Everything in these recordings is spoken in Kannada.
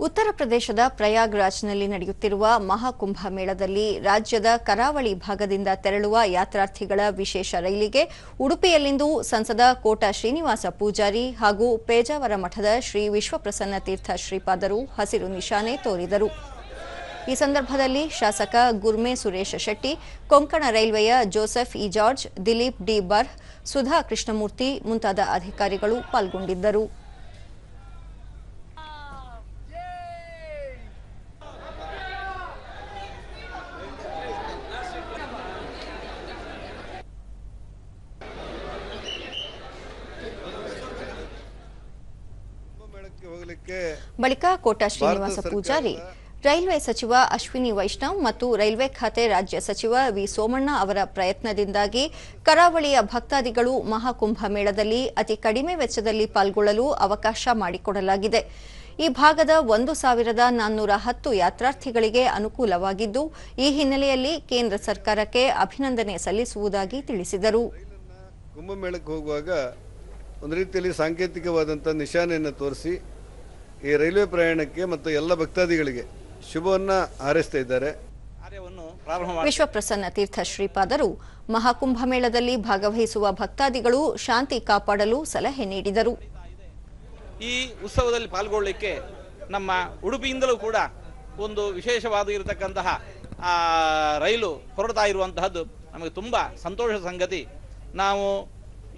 ಉತ್ತರ ಪ್ರದೇಶದ ಪ್ರಯಾಗ್ರಾಜ್ನಲ್ಲಿ ನಡೆಯುತ್ತಿರುವ ಮಹಾಕುಂಭ ಮೇಳದಲ್ಲಿ ರಾಜ್ಯದ ಕರಾವಳಿ ಭಾಗದಿಂದ ತೆರಳುವ ಯಾತ್ರಾರ್ಥಿಗಳ ವಿಶೇಷ ರೈಲಿಗೆ ಉಡುಪಿಯಲ್ಲಿಂದು ಸಂಸದ ಕೋಟ ಶ್ರೀನಿವಾಸ ಪೂಜಾರಿ ಹಾಗೂ ಪೇಜಾವರ ಮಠದ ಶ್ರೀ ವಿಶ್ವಪ್ರಸನ್ನ ತೀರ್ಥ ಶ್ರೀಪಾದರು ಹಸಿರು ನಿಶಾನೆ ತೋರಿದರು. ಈ ಸಂದರ್ಭದಲ್ಲಿ ಶಾಸಕ ಗುರ್ಮೆ ಸುರೇಶ ಶೆಟ್ಟಿ, ಕೊಂಕಣ ರೈಲ್ವೆಯ Joseph E. George, Dilip D. Barh, Sudha Krishnamurthy ಮುಂತಾದ ಅಧಿಕಾರಿಗಳು ಪಾಲ್ಗೊಂಡಿದ್ದರು ಕುಂಭಮೇಳಕ್ಕೆ ಹೋಗಲಿಕ್ಕೆ ಬಳಿಕ ಕೋಟಾ ಶ್ರೀನಿವಾಸ ಪೂಜಾರಿ ರೈಲ್ವೆ ಸಚಿವ ಅಶ್ವಿನಿ ವೈಷ್ಣವ್ ಮತ್ತು ರೈಲ್ವೆ ಖಾತೆ ರಾಜ್ಯ ಸಚಿವ ವಿ ಸೋಮಣ್ಣ ಅವರ ಪ್ರಯತ್ನದಿಂದಾಗಿ ಕರಾವಳಿಯ ಭಕ್ತಾದಿಗಳು ಮಹಾಕುಂಭ ಮೇಳದಲ್ಲಿ ಅತಿ ಕಡಿಮೆ ವೆಚ್ಚದಲ್ಲಿ ಪಾಲ್ಗೊಳ್ಳಲು ಅವಕಾಶ ಮಾಡಿಕೊಡಲಾಗಿದೆ. ಈ ಭಾಗದ ಒಂದು ಸಾವಿರದ ನಾನ್ನೂರ ಹತ್ತು ಯಾತ್ರಾರ್ಥಿಗಳಿಗೆ ಅನುಕೂಲವಾಗಿದ್ದು ಈ ಹಿನ್ನೆಲೆಯಲ್ಲಿ ಕೇಂದ್ರ ಸರ್ಕಾರಕ್ಕೆ ಅಭಿನಂದನೆ ಸಲ್ಲಿಸುವುದಾಗಿ ತಿಳಿಸಿದರು. ಕುಂಭಮೇಳಕ್ಕೆ ಹೋಗುವಾಗ ಒಂದು ರೀತಿಯಲ್ಲಿ ಸಾಂಕೇತಿಕವಾದಂಥ ನಿಶಾನೆಯನ್ನು ತೋರಿಸಿ ಈ ರೈಲ್ವೆ ಪ್ರಯಾಣಕ್ಕೆ ಮತ್ತು ಎಲ್ಲ ಭಕ್ತಾದಿಗಳಿಗೆ ಶುಭವನ್ನು ಹಾರೈಸ್ತಾ ಇದ್ದಾರೆ. ಮಾಡಿ. ವಿಶ್ವಪ್ರಸನ್ನ ತೀರ್ಥ ಶ್ರೀಪಾದರು ಮಹಾಕುಂಭ ಮೇಳದಲ್ಲಿ ಭಾಗವಹಿಸುವ ಭಕ್ತಾದಿಗಳು ಶಾಂತಿ ಕಾಪಾಡಲು ಸಲಹೆ ನೀಡಿದರು. ಈ ಉತ್ಸವದಲ್ಲಿ ಪಾಲ್ಗೊಳ್ಳಲಿಕ್ಕೆ ನಮ್ಮ ಉಡುಪಿಯಿಂದಲೂ ಕೂಡ ಒಂದು ವಿಶೇಷವಾದ ಇರತಕ್ಕಂತಹ ಆ, ರೈಲು ಹೊರಡ್ತಾ ಇರುವಂತಹದ್ದು ನಮಗೆ ತುಂಬ ಸಂತೋಷದ ಸಂಗತಿ. ನಾವು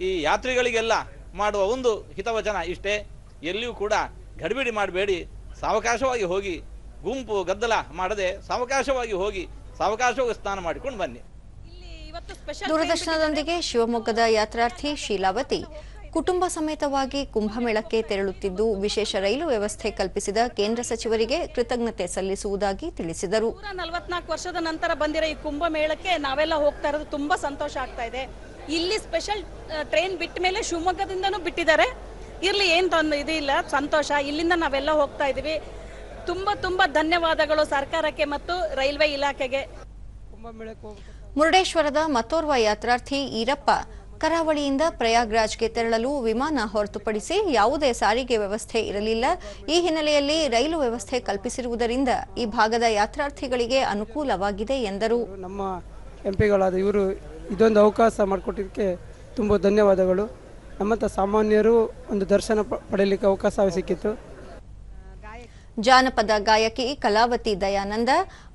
ಈ ಯಾತ್ರಿಗಳಿಗೆಲ್ಲ ಮಾಡುವ ಒಂದು ಹಿತವಚನ ಇಷ್ಟೇ. ಎಲ್ಲಿಯೂ ಕೂಡ ಗಡಿಬಿಡಿ ಮಾಡಬೇಡಿ. ಸಾವಕಾಶವಾಗಿ ಹೋಗಿ ಗುಂಪು ಗದ್ದಲ ಮಾಡದೆ ಸಾವಕಾಶವಾಗಿ ಹೋಗಿ ಸಾವಕಾಶವಾಗಿ ಸ್ನಾನ ಮಾಡಿಕೊಂಡು ಬನ್ನಿ. ಇಲ್ಲಿ ಇವತ್ತು ಸ್ಪೆಷಲ್ ದೂರದರ್ಶನದೊಂದಿಗೆ ಶಿವಮೊಗ್ಗದ ಯಾತ್ರಾರ್ಥಿ ಶೀಲಾವತಿ. ಕುಟುಂಬ ಸಮೇತವಾಗಿ ಕುಂಭಮೇಳಕ್ಕೆ ತೆರಳುತ್ತಿದ್ದು ವಿಶೇಷ ರೈಲು ವ್ಯವಸ್ಥೆ ಕಲ್ಪಿಸಿದ ಕೇಂದ್ರ ಸಚಿವರಿಗೆ ಕೃತಜ್ಞತೆ ಸಲ್ಲಿಸುವುದಾಗಿ ತಿಳಿಸಿದರು. ನಲವತ್ನಾಲ್ಕು ವರ್ಷದ ನಂತರ ಬಂದಿರೋ ಈ ಕುಂಭಮೇಳಕ್ಕೆ ನಾವೆಲ್ಲ ಹೋಗ್ತಾ ಇರೋದು ತುಂಬಾ ಸಂತೋಷ ಆಗ್ತಾ ಇದೆ. ಇಲ್ಲಿ ಸ್ಪೆಷಲ್ ಟ್ರೈನ್ ಬಿಟ್ಟ ಮೇಲೆ ಶಿವಮೊಗ್ಗದಿಂದನೂ ಬಿಟ್ಟಿದ್ದಾರೆ. ಇರ್ಲಿ ಏನು ತೊಂದರೆ ಇದಿಲ್ಲ ಸಂತೋಷ. ಇಲ್ಲಿಂದ ನಾವೆಲ್ಲ ಹೋಗ್ತಾ ಇದ್ದೀವಿ ತುಂಬ ತುಂಬ ಧನ್ಯವಾದಗಳು ಸರ್ಕಾರಕ್ಕೆ ಮತ್ತು ರೈಲ್ವೆ ಇಲಾಖೆಗೆ. ಮುರುಡೇಶ್ವರದ ಮತ್ತೋರ್ವ ಯಾತ್ರಾರ್ಥಿ ಈರಪ್ಪ ಕರಾವಳಿಯಿಂದ ಪ್ರಯಾಗ್ರಾಜ್ಗೆ ತೆರಳಲು ವಿಮಾನ ಹೊರತುಪಡಿಸಿ ಯಾವುದೇ ಸಾರಿಗೆ ವ್ಯವಸ್ಥೆ ಇರಲಿಲ್ಲ. ಈ ಹಿನ್ನೆಲೆಯಲ್ಲಿ ರೈಲು ವ್ಯವಸ್ಥೆ ಕಲ್ಪಿಸಿರುವುದರಿಂದ ಈ ಭಾಗದ ಯಾತ್ರಾರ್ಥಿಗಳಿಗೆ ಅನುಕೂಲವಾಗಿದೆ ಎಂದರು. ನಮ್ಮ ಎಂಪಿಗಳಾದ ಇವರು ಇದೊಂದು ಅವಕಾಶ ಮಾಡಿಕೊಟ್ಟಿದ್ದಕ್ಕೆ ತುಂಬ ಧನ್ಯವಾದಗಳು. ನಮ್ಮಂಥ ಸಾಮಾನ್ಯರು ಒಂದು ದರ್ಶನ ಪಡೆಯಲಿಕ್ಕೆ ಅವಕಾಶ ಸಿಕ್ಕಿತ್ತು. ಜಾನಪದ ಗಾಯಕಿ ಕಲಾವತಿ ದಯಾನಂದ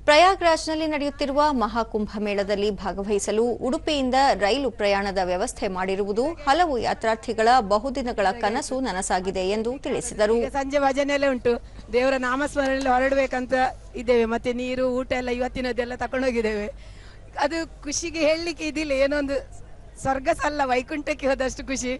ಪ್ರಯಾಗ್ರಾಜ್ನಲ್ಲಿ ನಡೆಯುತ್ತಿರುವ ಮಹಾಕುಂಭ ಮೇಳದಲ್ಲಿ ಭಾಗವಹಿಸಲು ಉಡುಪಿಯಿಂದ ರೈಲು ಪ್ರಯಾಣದ ವ್ಯವಸ್ಥೆ ಮಾಡಿರುವುದು ಹಲವು ಯಾತ್ರಾರ್ಥಿಗಳ ಬಹುದಿನಗಳ ಕನಸು ನನಸಾಗಿದೆ ಎಂದು ತಿಳಿಸಿದರು. ಸಂಜೆ ಭಜನೆಯಲ್ಲೇ ಉಂಟು. ದೇವರ ನಾಮಸ್ಮರಣೆಯಲ್ಲಿ ಹೊರಡಬೇಕಂತ ಇದ್ದೇವೆ. ಮತ್ತೆ ನೀರು ಊಟ ಎಲ್ಲ ಇವತ್ತಿನದೆಲ್ಲ ತಗೊಂಡೋಗಿದ್ದೇವೆ ಅದು ಖುಷಿಗೆ ಹೇಳಲಿಕ್ಕೆ ಇದಿಲ್ಲ. ಏನೊಂದು ಸ್ವರ್ಗ ಸಲ್ಲ ವೈಕುಂಠಕ್ಕೆ ಹೋದಷ್ಟು ಖುಷಿ.